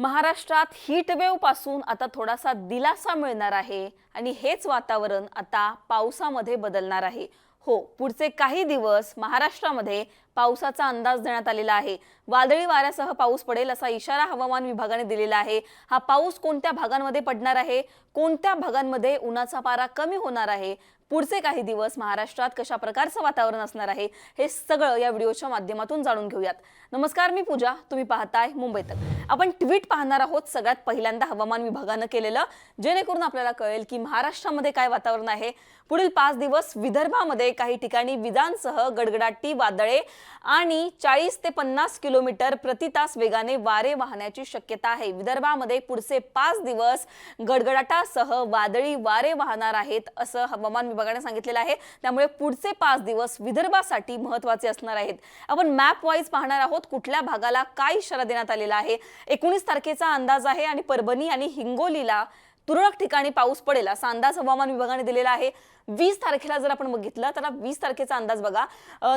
महाराष्ट्रात हीटपासून आता थोडासा दिलासा मिळणार आहे आणि हेच वातावरण आता पावसामध्ये बदलणार आहे. हो पुढचे काही दिवस महाराष्ट्रामध्ये पावसाचा अंदाज देण्यात आलेला आहे. वादळी वाऱ्यासह पाऊस पडेल असा इशारा हवामान विभागाने दिलेला आहे. हा पाऊस कोणत्या भागांमध्ये पडणार आहे? कोणत्या भागांमध्ये उन्हाचा पारा कमी होणार आहे? पुढचे काही दिवस महाराष्ट्रात कशा प्रकारचं वातावरण असणार आहे हे सगळं या व्हिडिओच्या माध्यमातून जाणून घेऊयात. नमस्कार मी पूजा. तुम्ही पाहताय मुंबई तक. आपण ट्विट पाहणार आहोत सगळ्यात पहिल्यांदा हवामान विभागानं केलेलं. जेणेकरून आपल्याला कळेल की महाराष्ट्रामध्ये काय वातावरण आहे. पुढील पाच दिवस विदर्भामध्ये काही ठिकाणी विजांसह गडगडाटी वादळे आणि चाळीस ते पन्नास किलोमीटर प्रति तास वेगाने वारे वाहण्याची शक्यता आहे. विदर्भामध्ये पुढचे पाच दिवस गडगडाटासह वादळी वारे वाहणार आहेत असं हवामान विभागाने सांगितलेलं आहे. त्यामुळे पुढचे पाच दिवस विदर्भासाठी महत्त्वाचे असणार आहेत. आपण मॅप वाईज पाहणार आहोत कुठल्या भागाला काय इशारा देण्यात आलेला आहे. एकोणीस तारखेचा अंदाज आहे आणि परभणी आणि हिंगोलीला तुरळक ठिकाणी पाऊस पडेल असा अंदाज हवामान विभागाने दिलेला आहे. वीस तारखेला जर आपण बघितलं तर वीस तारखेचा अंदाज बघा.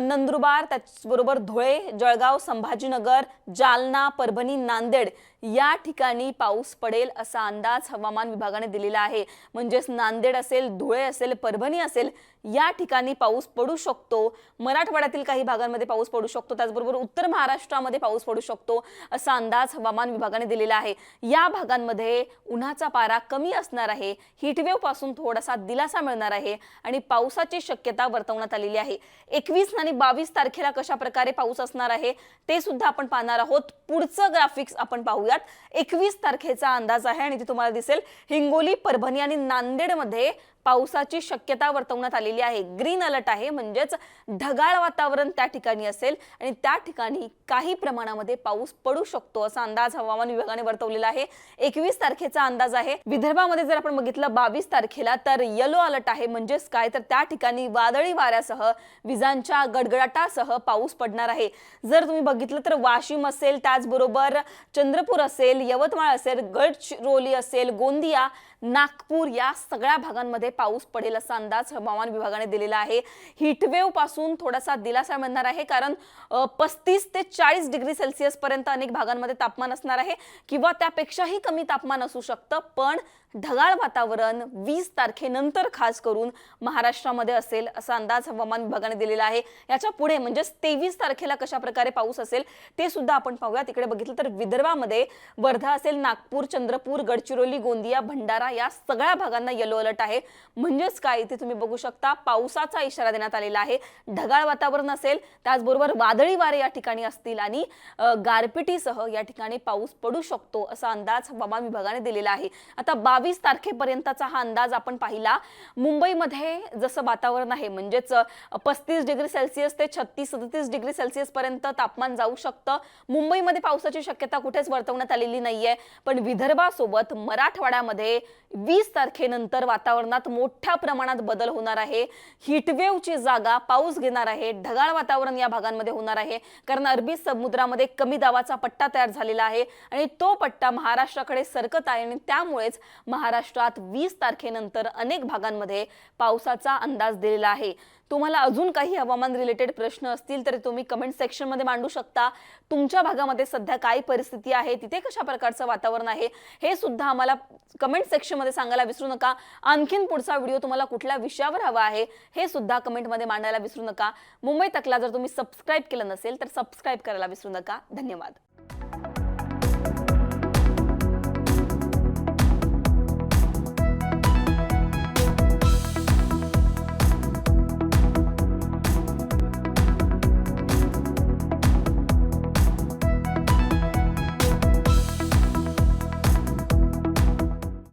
नंदुरबार त्याचबरोबर धुळे जळगाव संभाजीनगर जालना परभणी नांदेड या ठिकाणी पाऊस पडेल असा अंदाज हवामान विभागाने दिलेला आहे. म्हणजेच नांदेड असेल धुळे असेल परभणी असेल या ठिकाणी पाऊस पडू शकतो. मराठवाड्यातील काही भागांमध्ये पाऊस पडू शकतो त्याचबरोबर उत्तर महाराष्ट्रामध्ये पाऊस पडू शकतो असा अंदाज हवामान विभागाने दिलेला आहे. या भागांमध्ये उन्हाचा पारा कमी असणार आहे. हिटवेवपासून थोडासा दिलासा मिळणार आहे. आणि पावसाची शक्यता वर्तवण्यात आलेली आहे. एकवीस आणि बावीस तारखेला कशा प्रकारे पाऊस असणार आहे ते सुद्धा आपण पाहणार आहोत. पुढचं ग्राफिक्स आपण पाहूयात. एकवीस तारखेचा अंदाज आहे आणि ते तुम्हाला दिसेल. हिंगोली परभणी आणि नांदेडमध्ये पावसाची शक्यता वर्तवण्यात आलेली आहे. ग्रीन अलर्ट आहे. म्हणजेच ढगाळ वातावरण त्या ठिकाणी असेल आणि त्या ठिकाणी काही प्रमाणामध्ये पाऊस पडू शकतो असा अंदाज हवामान विभागाने वर्तवलेला आहे. एकवीस तारखेचा अंदाज आहे. विदर्भामध्ये जर आपण बघितलं बावीस तारखेला तर येलो अलर्ट आहे. म्हणजेच काय? तर त्या ठिकाणी वादळी वाऱ्यासह विजांच्या गडगडाटासह पाऊस पडणार आहे. जर तुम्ही बघितलं तर वाशिम असेल त्याचबरोबर चंद्रपूर असेल यवतमाळ असेल गडचिरोली असेल गोंदिया नागपूर या सगळ्या भागांमध्ये पाऊस पडेल असा अंदाज हवामान विभागाने दिलेला आहे. हिटवेवपासून थोडासा दिलासा मिळणार आहे कारण पस्तीस ते चाळीस डिग्री सेल्सिअस पर्यंत अनेक भागांमध्ये तापमान असणार आहे किंवा त्यापेक्षाही कमी तापमान असू शकतं. पण ढगाळ वातावरण वीस तारखेनंतर खास करून महाराष्ट्रामध्ये असेल असा अंदाज हवामान विभागाने दिलेला आहे. याच्यापुढे म्हणजेच तेवीस तारखेला कशा प्रकारे पाऊस असेल ते सुद्धा आपण पाहूया तिकडे बघितलं तर विदर्भामध्ये वर्धा असेल नागपूर चंद्रपूर गडचिरोली गोंदिया भंडारा या सगळ्या भागांना येलो अलर्ट आहे. म्हणजेच काय? इथे तुम्ही बघू शकता पावसाचा इशारा देण्यात आलेला आहे. ढगाळ वातावरण असेल त्याचबरोबर वादळी वारे या ठिकाणी असतील आणि गारपिटीसह या ठिकाणी पाऊस पडू शकतो असा अंदाज हवामान विभागाने दिलेला आहे. आता बावीस तारखेपर्यंतचा हा अंदाज आपण पाहिला. मुंबईमध्ये जसं वातावरण आहे म्हणजेच पस्तीस डिग्री सेल्सिअस ते छत्तीस सदतीस डिग्री सेल्सिअस पर्यंत तापमान जाऊ शकतं. मुंबईमध्ये पावसाची शक्यता कुठेच वर्तवण्यात आलेली नाहीये. पण विदर्भासोबत मराठवाड्यामध्ये वीस तारखेनंतर वातावरणात मोठ्या प्रमाणात बदल होणार आहे. हिटवेवची जागा पाऊस घेणार आहे. ढगाळ वातावरण या भागांमध्ये होणार आहे. कारण अरबी समुद्रामध्ये कमी दाबाचा पट्टा तयार झालेला आहे आणि तो पट्टा महाराष्ट्राकडे सरकत आहे आणि त्यामुळेच महाराष्ट्रात वीस तारखेनंतर अनेक भागांमध्ये पावसाचा अंदाज दिलेला आहे. तुम्हाला अजून काही हवामान रिलेटेड प्रश्न असतील तर तुम्ही कमेंट सेक्शनमध्ये मांडू शकता. तुमच्या भागामध्ये सध्या काय परिस्थिती आहे? तिथे कशा प्रकारचं वातावरण आहे? हे सुद्धा आम्हाला कमेंट सेक्शनमध्ये सांगायला विसरू नका. आणखीन पुढचा व्हिडिओ तुम्हाला कुठल्या विषयावर हवा आहे हे सुद्धा कमेंटमध्ये मांडायला विसरू नका. मुंबई तकला जर तुम्ही सबस्क्राईब केलं नसेल तर सबस्क्राईब करायला विसरू नका. धन्यवाद.